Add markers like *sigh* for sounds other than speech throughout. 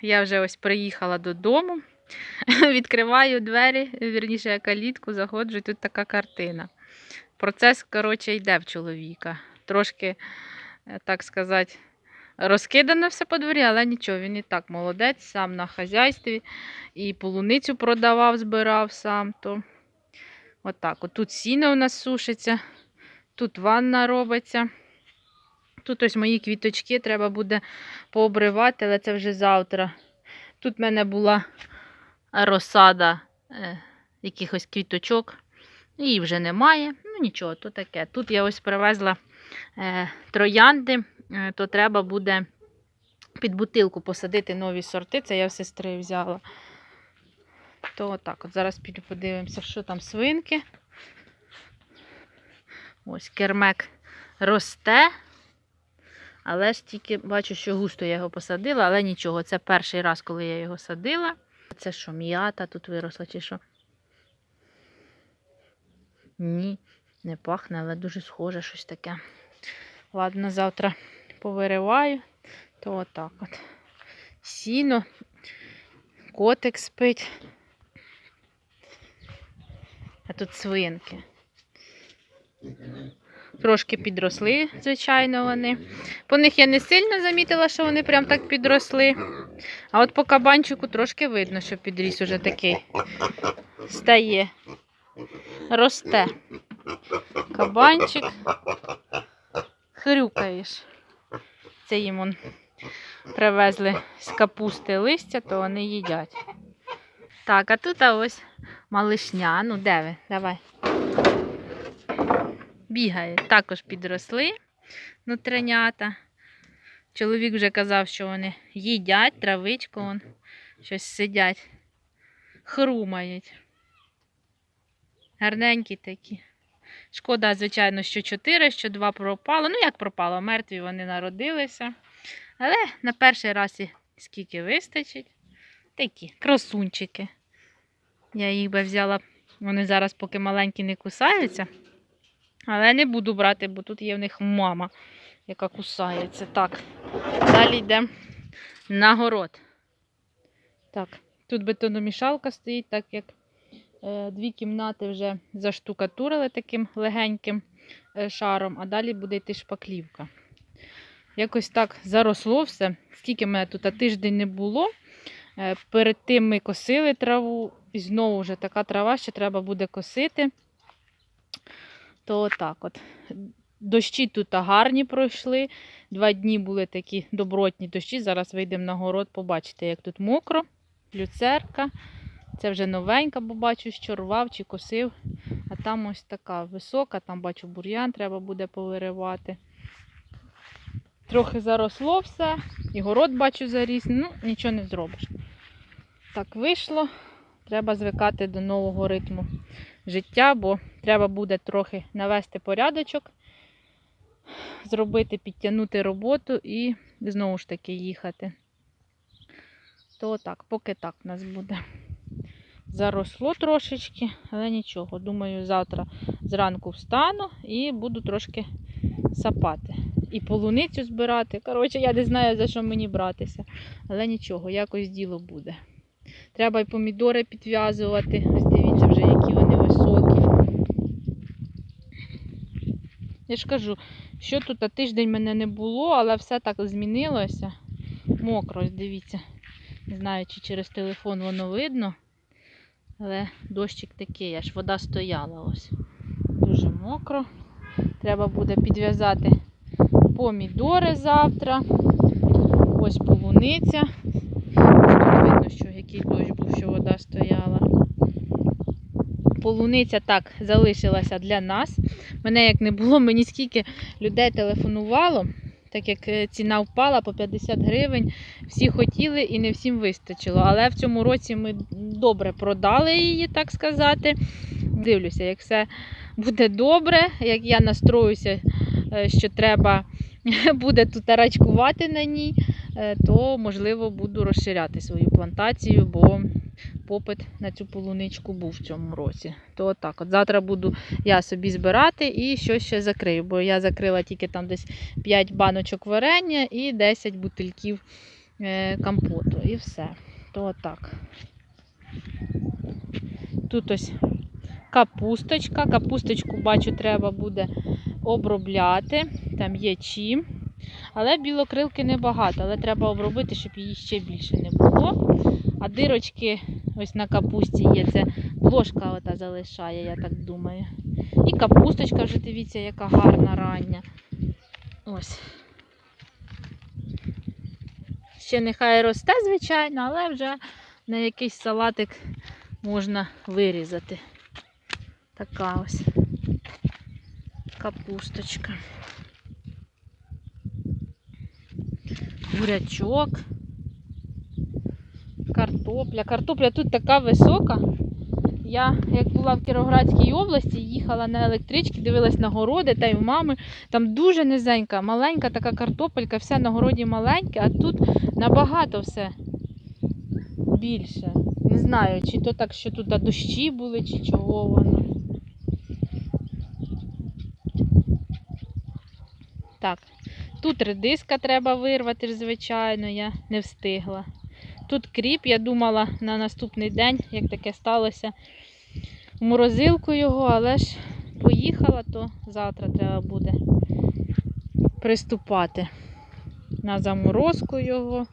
Я вже ось приїхала додому, *laughs* відкриваю двері, вірніше калітку, заходжу, тут така картина. Процес, коротше, йде в чоловіка. Трошки, е, так сказати, розкидано все по дворі, але нічого, він і так молодець, сам на хазяйстві. І полуницю продавав, збирав сам. То отак. От тут сіно у нас сушиться, тут ванна робиться. Тут ось мої квіточки треба буде пообривати, але це вже завтра. Тут в мене була розсада е, якихось квіточок. Її вже немає. Ну нічого, то таке. Тут я ось привезла е, троянди, е, то треба буде під бутилку посадити нові сорти. Це я в сестри взяла. То отак, от зараз піду подивимося, що там свинки. Ось кермек росте. Але ж тільки бачу, що густо я його посадила, але нічого. Це перший раз, коли я його садила. Це що, м'ята тут виросла чи що? Ні, не пахне, але дуже схоже щось таке. Ладно, завтра повириваю, то отак от. Сіно, котик спить. А тут свинки. Трошки підросли, звичайно, вони. По них я не сильно замітила, що вони прям так підросли. А от по кабанчику трошки видно, що підріс уже такий. Стає. Росте. Кабанчик. Хрюкаєш. Це їм он привезли з капусти листя, то вони їдять. Так, а тут ось малишня. Ну, де ви? Давай бігає. Також підросли нутринята. Чоловік вже казав, що вони їдять травичку, вон, щось сидять, хрумають. Гарненькі такі. Шкода, звичайно, що 4, що 2 пропало. Ну, як пропало, мертві вони народилися. Але на перший раз і скільки вистачить. Такі красунчики. Я їх би взяла, вони зараз поки маленькі не кусаються. Але не буду брати, бо тут є в них мама, яка кусається. Так, далі йдемо на город. Так, тут бетономішалка стоїть, так як е, дві кімнати вже заштукатурили таким легеньким е, шаром, а далі буде йти шпаклівка. Якось так заросло все. Скільки мене тут тиждень не було. Е, перед тим ми косили траву, і знову вже така трава, що треба буде косити то отак от. Дощі тут гарні пройшли. Два дні були такі добротні дощі. Зараз вийдемо на город, побачите, як тут мокро, люцерка. Це вже новенька, бо бачу, що рвав чи косив. А там ось така висока, там бачу бур'ян, треба буде повиривати. Трохи заросло все, і город бачу заріс, ну, нічого не зробиш. Так вийшло. Треба звикати до нового ритму життя, бо треба буде трохи навести порядочок, зробити, підтягнути роботу і знову ж таки їхати. То так, поки так у нас буде. Заросло трошечки, але нічого. Думаю, завтра зранку встану і буду трошки сапати. І полуницю збирати. Коротше, я не знаю, за що мені братися. Але нічого, якось діло буде. Треба й помідори підв'язувати. Ось дивіться вже, які вони Я ж кажу, що тут а тиждень мене не було, але все так змінилося. Мокро, дивіться. Не знаю, чи через телефон воно видно. Але дощик такий, аж вода стояла ось. Дуже мокро. Треба буде підв'язати помідори завтра. Ось полуниця. Тут видно, що який дощ був, що вода стояла. Полуниця так залишилася для нас. Мене як не було, мені скільки людей телефонувало, так як е, ціна впала по 50 гривень. Всі хотіли і не всім вистачило. Але в цьому році ми добре продали її, так сказати. Дивлюся, як все буде добре, як я настроюся, е, що треба *laughs* буде тут рачкувати на ній, то можливо буду розширяти свою плантацію, бо попит на цю полуничку був в цьому році. То отак. От завтра буду я собі збирати і щось ще закрию, бо я закрила тільки там десь 5 баночок варення і 10 бутильків е, компоту і все. То отак. Тут ось капусточка. Капусточку, бачу, треба буде обробляти. Там є чим. Але білокрилки небагато, але треба обробити, щоб її ще більше не було. А дирочки ось на капусті є. Це ложка ота залишає, я так думаю. І капусточка вже дивіться, яка гарна рання. Ось. Ще нехай росте, звичайно, але вже на якийсь салатик можна вирізати. Така ось капусточка. Бурячок. Картопля. Картопля тут така висока. Я, як була в Кіровоградській області, їхала на електричці, дивилась на городи та й в мами. Там дуже низенька, маленька така картопелька, все на городі маленьке, а тут набагато все більше. Не знаю, чи то так, що тут дощі були, чи чого воно. Так, тут редиска треба вирвати, звичайно, я не встигла. Тут кріп, я думала на наступний день, як таке сталося, в морозилку його, але ж поїхала, то завтра треба буде приступати на заморозку його.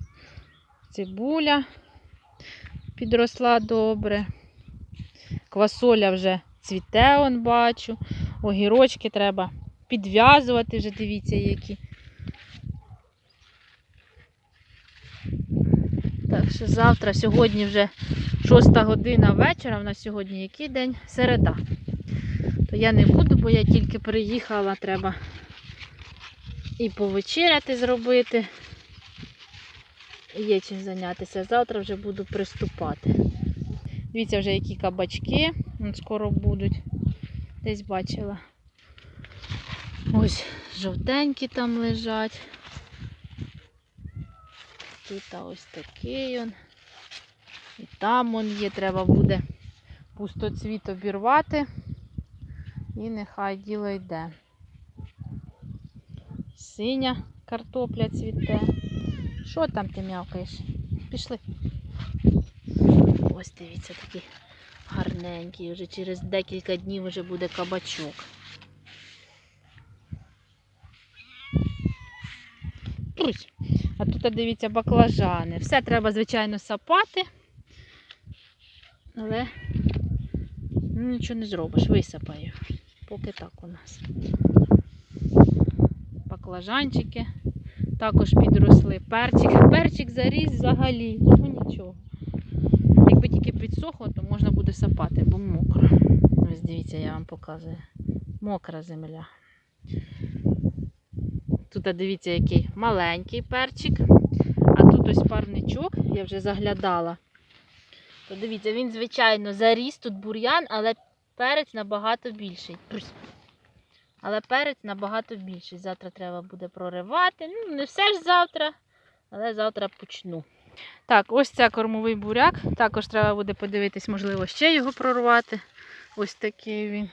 Цибуля підросла добре. Квасоля вже цвіте, он бачу. Огірочки треба підв'язувати, вже дивіться, які. Так завтра, сьогодні вже 6 година вечора. У нас сьогодні який день? Середа. То я не буду, бо я тільки приїхала, треба і повечеряти зробити. Є чим зайнятися. Завтра вже буду приступати. Дивіться, вже які кабачки скоро будуть. Десь бачила. Ось жовтенькі там лежать. Тут ось такий он. І там он є, треба буде пустоцвіт обірвати. І нехай діло йде. Синя картопля цвіте. Що там ти м'явкаєш? Пішли. Ось дивіться, такий гарненький. Вже через декілька днів вже буде кабачок. Ось. А тут, дивіться, баклажани. Все треба, звичайно, сапати. Але ну, нічого не зробиш, висапаю. Поки так у нас. Баклажанчики також підросли. Перчик. Перчик заріс взагалі. Ну нічого. Якби тільки підсохло, то можна буде сапати, бо мокро. Ось дивіться, я вам показую. Мокра земля. Тут дивіться, який маленький перчик. А тут ось парничок, я вже заглядала. То дивіться, він, звичайно, заріс, тут бур'ян, але перець набагато більший. Але перець набагато більший. Завтра треба буде проривати. Ну, не все ж завтра, але завтра почну. Так, ось це кормовий буряк. Також треба буде подивитись, можливо, ще його прорвати. Ось такий він.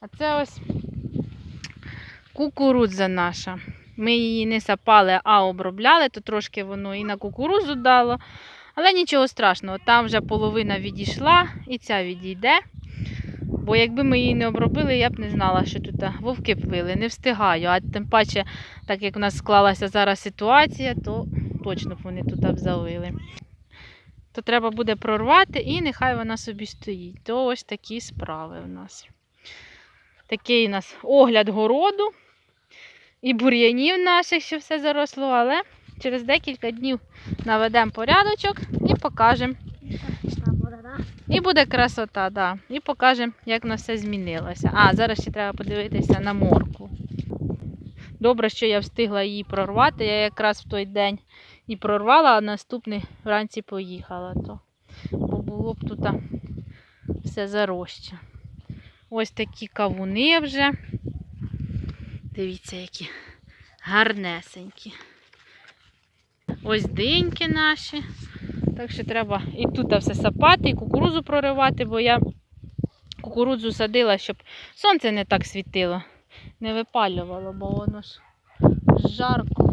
А це ось кукурудза наша. Ми її не сапали, а обробляли, то трошки воно і на кукурудзу дало. Але нічого страшного, там вже половина відійшла і ця відійде. Бо якби ми її не обробили, я б не знала, що тут вовки б вили. Не встигаю. А тим паче, так як у нас склалася зараз ситуація, то точно б вони тут завили. То треба буде прорвати і нехай вона собі стоїть. То ось такі справи у нас. Такий у нас огляд городу і бур'янів наших, що все заросло, але через декілька днів наведемо порядочок і покажемо. І буде красота, да. І покажемо, як на все змінилося. А, зараз ще треба подивитися на морку. Добре, що я встигла її прорвати. Я якраз в той день і прорвала, а наступний вранці поїхала. То. Бо було б тут все зарожче. Ось такі кавуни вже. Дивіться, які гарнесенькі. Ось диньки наші. Так що треба і тут все сапати, і кукурузу проривати, бо я кукурудзу садила, щоб сонце не так світило, не випалювало, бо воно ж жарко.